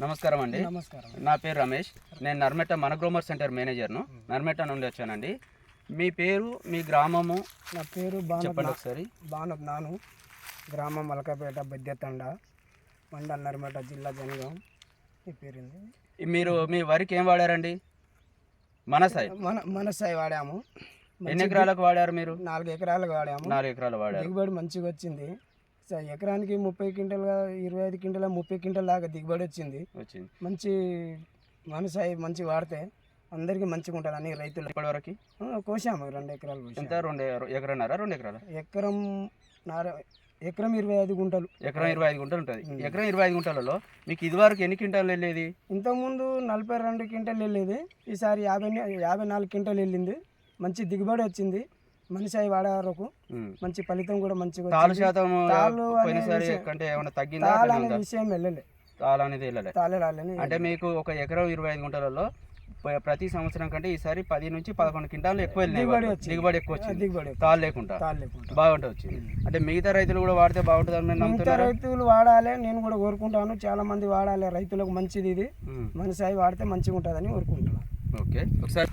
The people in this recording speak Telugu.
నమస్కారం అండి. నమస్కారం. నా పేరు రమేష్. నేను నర్మెట మన గ్రోమర్ సెంటర్ మేనేజర్ను. నర్మెట నుండి వచ్చానండి. మీ పేరు మీ గ్రామము? నా పేరు చెప్పండి ఒకసారి. బానత్ నాను. గ్రామం మలకపేట బెద్దెతండ మండల్ నర్మేట జిల్లా జనగాం. ఈ పేరుంది? మీరు మీ వరికి ఏం వాడారండి? మన సైడ్ మన మన సాయి వాడాము. ఎన్ని ఎకరాలకు వాడారు మీరు? నాలుగు ఎకరాలకు వాడాము. నాలుగు ఎకరాలు వాడారు. దిగుబడి మంచిగా వచ్చింది. ఎకరానికి ముప్పై క్వింటల్ ఇరవై ఐదు క్వింటల్ ముప్పై క్వింటల్ దాకా దిగుబడి వచ్చింది. వచ్చింది. మంచి మన సాయి మంచి వాడితే అందరికీ మంచిగా ఉంటుంది అని రైతులు. ఇప్పటి వరకు? ఆ, కోసాము రెండు ఎకరాలు ఎంత? రెండు ఎకరన్నారా రెండు ఎకరాల? ఎకరం నార ఎకరం ఇరవై ఐదు గుంటలు ఎకరం ఇరవై ఐదు గుంటలు ఉంటుంది. ఎకరం ఇరవై ఐదు గుంటలలో మీకు ఇదివరకు ఎన్ని క్వింటాలు వెళ్ళేది? ఇంతకుముందు నలభై రెండు క్వింటల్ వెళ్ళేది. ఈసారి యాభై యాభై నాలుగు క్వింటల్ వెళ్ళింది. మంచి దిగుబడి వచ్చింది. మనిషి అవి వాడే వరకు. మంచి ఫలితం కూడా మంచిగా తాలు. శాతం కంటే ఏమైనా తగ్గిందా? తాళ అనే? విషయం వెళ్ళలే. తాళ అనేది వెళ్ళలే. తాళే రాలని అంటే మీకు ఒక ఎకరం ఇరవై ఐదు గుంటలలో ప్రతి సంవత్సరం కంటే ఈసారి పది నుంచి పదకొండు క్వింటాలు ఎక్కువ దిగుబడి ఎక్కువ వచ్చింది. దిగుబడి తాళ్ళు లేకుండా. బాగుంటుంది వచ్చింది. అంటే మిగతా రైతులు కూడా వాడితే బాగుంటుంది నమ్ముతున్నారా? రైతులు వాడాలి నేను కూడా కోరుకుంటాను. చాలా మంది వాడాలి. రైతులకు మంచిది ఇది. మనిషి వాడితే మంచిగా ఉంటుందని కోరుకుంటున్నాను. ఓకే. ఒకసారి